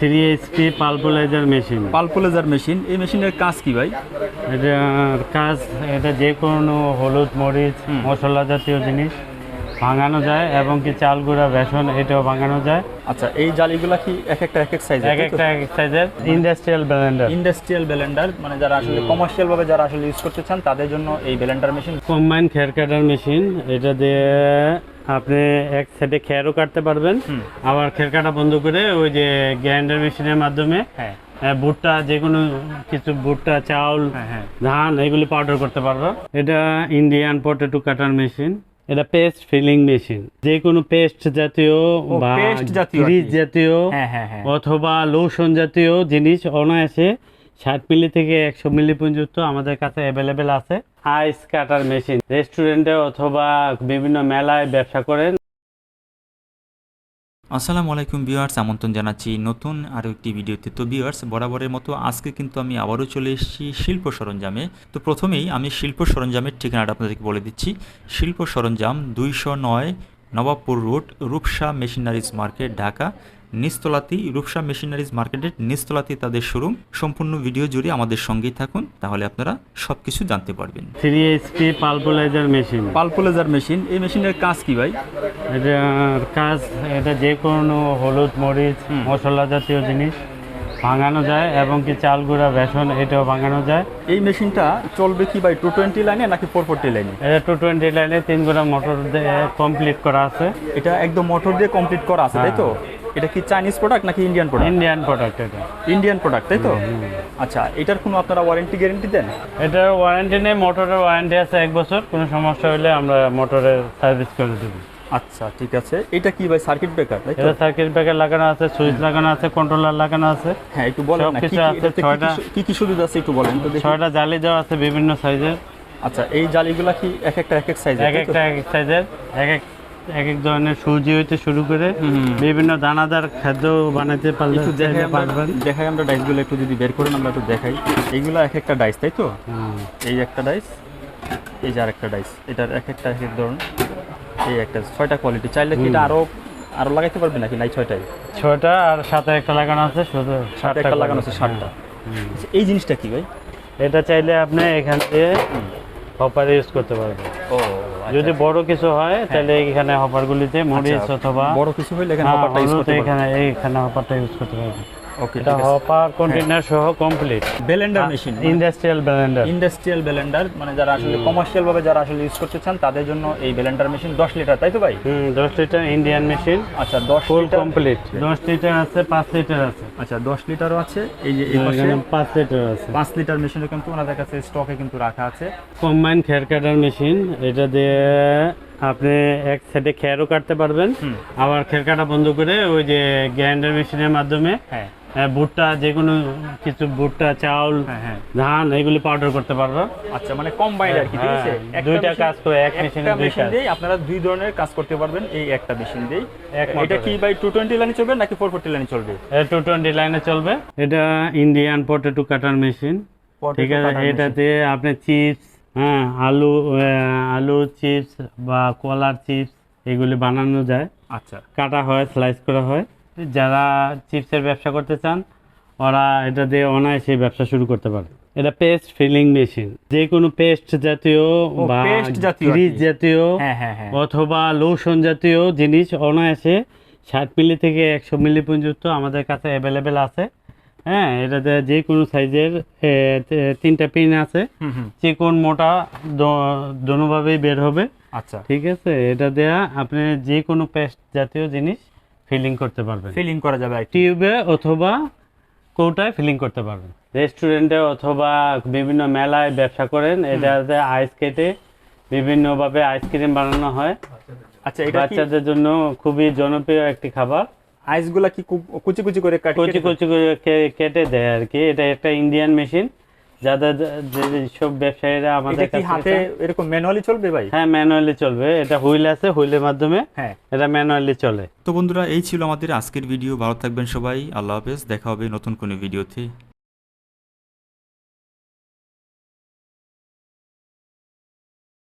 Three HP pulverizer machine pulverizer machine এই মেশিনের কাজ কি ভাই? এটার কাজ এটা যে কোনো হলুদ মরিচ মশলা জাতীয় জিনিস ভাঙানো যায় এবং কি চাল গুঁড়া বেসন এটাও ভাঙানো যায়। আচ্ছা এই জালিগুলা কি এক একটা এক এক সাইজ এক একটা এক সাইজের ইন্ডাস্ট্রিয়াল ব্লেন্ডার ইন্ডাস্ট্রিয়াল ব্লেন্ডার মানে যারা আসলে কমার্শিয়াল ভাবে যারা আসলে ইউজ করতে চান তাদের জন্য এই ব্লেন্ডার মেশিন কম্বাইন খের কাটার মেশিন এটা দিয়ে আপনি এক সাইডে খেরও কাটতে পারবেন। আবার খের কাটা বন্ধ করে ওই যে গ্রাইন্ডার মেশিনের মাধ্যমে হ্যাঁ। ভুট্টা যে কোনো কিছু ভুট্টা চাউল হ্যাঁ হ্যাঁ। ধান এগুলি পাউডার করতে পারব। এটা ইন্ডিয়ান পটেটো কাটার মেশিন এটা পেস্ট ফিলিং মেশিন যে কোনো পেস্ট জাতীয় বা জাতীয় গ্রিজ জাতীয় অথবা লোশন জাতীয় জিনিস অনায়াসে ষাট মিলি থেকে একশো মিলি পর্যন্ত আমাদের কাছে অ্যাভেলেবেল আছে। আইস কাটার মেশিন রেস্টুরেন্টে অথবা বিভিন্ন মেলায় ব্যবসা করেন। আসসালামু আলাইকুম ভিউয়ার্স, আমন্ত্রণ জানাচ্ছি নতুন আরও একটি ভিডিওতে। তো ভিউয়ার্স, বরাবরের মতো আজকে কিন্তু আমি আবারও চলে এসেছি শিল্প সরঞ্জামে। তো প্রথমেই আমি শিল্প সরঞ্জামের ঠিকানাটা আপনাদেরকে বলে দিচ্ছি। শিল্প সরঞ্জাম দুইশো নয় Nawabpur road Rupsha machineries market Dhaka. নিস্তলাতি Rupsha machineries মার্কেটের নিস্তলাতি তাদের শোরুম। সম্পূর্ণ ভিডিও জুড়ে আমাদের সঙ্গেই থাকুন তাহলে আপনারা সব কিছু জানতে পারবেন। Three HP pulverizer machine. Pulverizer machine এই মেশিনের কাজ কি ভাই? এটা কাজ এটা যে কোনো হলুদ মরিচ মশলা জাতীয় জিনিস। ভাঙানো যায় এবং কি চাল গুঁড়া বেসন এটাও ভাঙানো যায়। এই মেশিনটা চলবে কি ভাই টু টোয়েন্টি লাইনে নাকি ফোর ফোরটি লাইনে এটা টু টোয়েন্টি লাইনে তিন গুঁড়া মোটর দিয়ে কমপ্লিট করা আছে। এটা একদম মোটর দিয়ে কমপ্লিট করা আছে তাই তো? এটা কি চাইনিজ প্রোডাক্ট নাকি ইন্ডিয়ান প্রোডাক্ট ইন্ডিয়ান প্রোডাক্ট এটা। ইন্ডিয়ান প্রোডাক্ট তাই তো? আচ্ছা এটার কোনো আপনারা ওয়ারেন্টি গ্যারেন্টি দেন? এটার ওয়ারেন্টি নেই মোটরের ওয়ারেন্টি আছে এক বছর। কোনো সমস্যা হলে আমরা মোটরের সার্ভিস করে দেবো। আচ্ছা ঠিক আছে। এটা কি ভাই সার্কিট ব্রেকার তাই তো? এটা সার্কিট ব্রেকার লাগানো আছে সুইচ লাগানো আছে কন্ট্রোলার লাগানো আছে। হ্যাঁ একটু বলেন না কি কি- আছে, ছয়টা। কি কি সুবিধা আছে একটু বলেন তো ছয়টা জালি দেওয়া আছে বিভিন্ন সাইজের আচ্ছা এই জালিগুলা কি এক একটা এক এক সাইজ এক একটা এক এক সাইজের এক এক এক এক ধরনের সুজি হইতে শুরু করে বিভিন্ন দানাদার খাদ্য বানাইতে পারলে একটু দেখাই আমরা পারবেন। দেখাই আমরা ডাইসগুলো একটু যদি বের করেন আমরা একটু দেখাই। এইগুলো এক একটা ডাইস তাই তো? এই একটা ডাইস এই যে আরেকটা ডাইস এটার এক একটা এক এক ধরন এই একটা ছয়টা কোয়ালিটি চাইলে কি এটা আরও আরও লাগাইতে পারবে নাকি নাই ছয়টাই? ছয়টা আর সাথে একটা লাগানো আছে শুধু সাতটা একটা লাগানো আছে সাতটা। আচ্ছা, এই জিনিসটা কি ভাই? এটা চাইলে আপনি এখান দিয়ে হপার ইউজ করতে পারবেন। ও যদি বড় কিছু হয় তাহলে এখানে হপারগুলিতে মরিচ অথবা আচ্ছা, বড় কিছু হইলে এখানে হ্যাঁ, হপারটা ইউজ করতে পারবে। এখানে হপারটা ইউজ করতে পারবেন। এটা হপার কন্টেনার সহ complete blender machine industrial blender industrial blender মানে যারা আসলে কমার্শিয়াল ভাবে যারা আসলে ইউজ করতে চান তাদের জন্য এই ব্লেন্ডার মেশিন দশ লিটার তাই তো ভাই? হুম লিটার ইন্ডিয়ান মেশিন আচ্ছা ফুল কমপ্লিট লিটার আছে পাঁচ লিটার আছে। আচ্ছা দশ লিটারও আছে এই যে এই পাশে লিটার আছে। পাঁচ লিটার মেশিনও কিন্তু ওনাদের কাছে স্টকে কিন্তু রাখা আছে। কম্বাইন খের কাটার মেশিন এটা দিয়ে আপনি এক সাইডে খেরও কাটতে পারবেন। আবার খের কাটা বন্ধ করে ওই যে গ্রাইন্ডার মেশিনের মাধ্যমে হ্যাঁ। ভুট্টা যে কোনো কিছু ভুট্টা চাউল হ্যাঁ হ্যাঁ। ধান এগুলি পাউডার করতে পারব। আচ্ছা মানে কম্বাইন্ড আর কি ঠিক আছে? হ্যাঁ, দুইটা কাজ করে, এক machine দুই মেশিন কাজ। দিয়ে আপনারা দুই ধরনের কাজ করতে পারবেন এই একটা মেশিন দিয়ে এটা কি বাই টু টোয়েন্টি লাইনে চলবে নাকি ফোর ফোরটি লাইনে চলবে? টু টোয়েন্টি লাইনে চলবে। এটা ইন্ডিয়ান পটেটো কাটার মেশিন ঠিক আছে এটাতে আপনি চিপস হ্যাঁ আলু আলু চিপস বা কলার চিপস এগুলি বানানো যায়। আচ্ছা। কাটা হয় স্লাইস করা হয়। যারা চিপসের ব্যবসা করতে চান ওরা এটা দিয়ে অনায়াসে ব্যবসা শুরু করতে পারে। এটা পেস্ট ফিলিং মেশিন। যে কোনো পেস্ট জাতীয় বা গ্রিজ জাতীয় হ্যাঁ হ্যাঁ হ্যাঁ। অথবা লোশন জাতীয় জিনিস অনায়াসে ষাট মিলি থেকে একশো মিলি পর্যন্ত আমাদের কাছে অ্যাভেলেবেল আছে। হ্যাঁ এটাতে যে কোনো সাইজের তিনটা পিন আছে। হুম চিকন মোটা দোনোভাবেই বের হবে। আচ্ছা। ঠিক আছে? এটা দেয়া আপনি যে কোনো পেস্ট জাতীয় জিনিস ফিলিং করতে পারবেন। ফিলিং করা যাবে টিউবে অথবা কৌটায় ফিলিং করতে পারবেন। রেস্টুরেন্টে অথবা বিভিন্ন মেলায় ব্যবসা করেন এটাতে আইস কেটে বিভিন্নভাবে আইসক্রিম বানানো হয়। আচ্ছা এটা বাচ্চাদের জন্য খুবই জনপ্রিয় একটি খাবার। আইসগুলা কি কু- কুচি কুচি করে কাটি কুচি কুচি করে কেটে দেয় আর কি। এটা একটা ইন্ডিয়ান মেশিন যাদের যে সব ব্যবসায়ীরা আমাদের কাছে হাতে এরকম ম্যানুয়ালি চলবে ভাই? হ্যাঁ ম্যানুয়ালি চলবে। এটা হুইল আছে হুইলের মাধ্যমে হ্যাঁ। এটা ম্যানুয়ালি চলে। তো বন্ধুরা এই ছিল আমাদের আজকের ভিডিও। ভালো থাকবেন সবাই। আল্লাহ হাফেজ। দেখা হবে নতুন কোনো ভিডিওতে।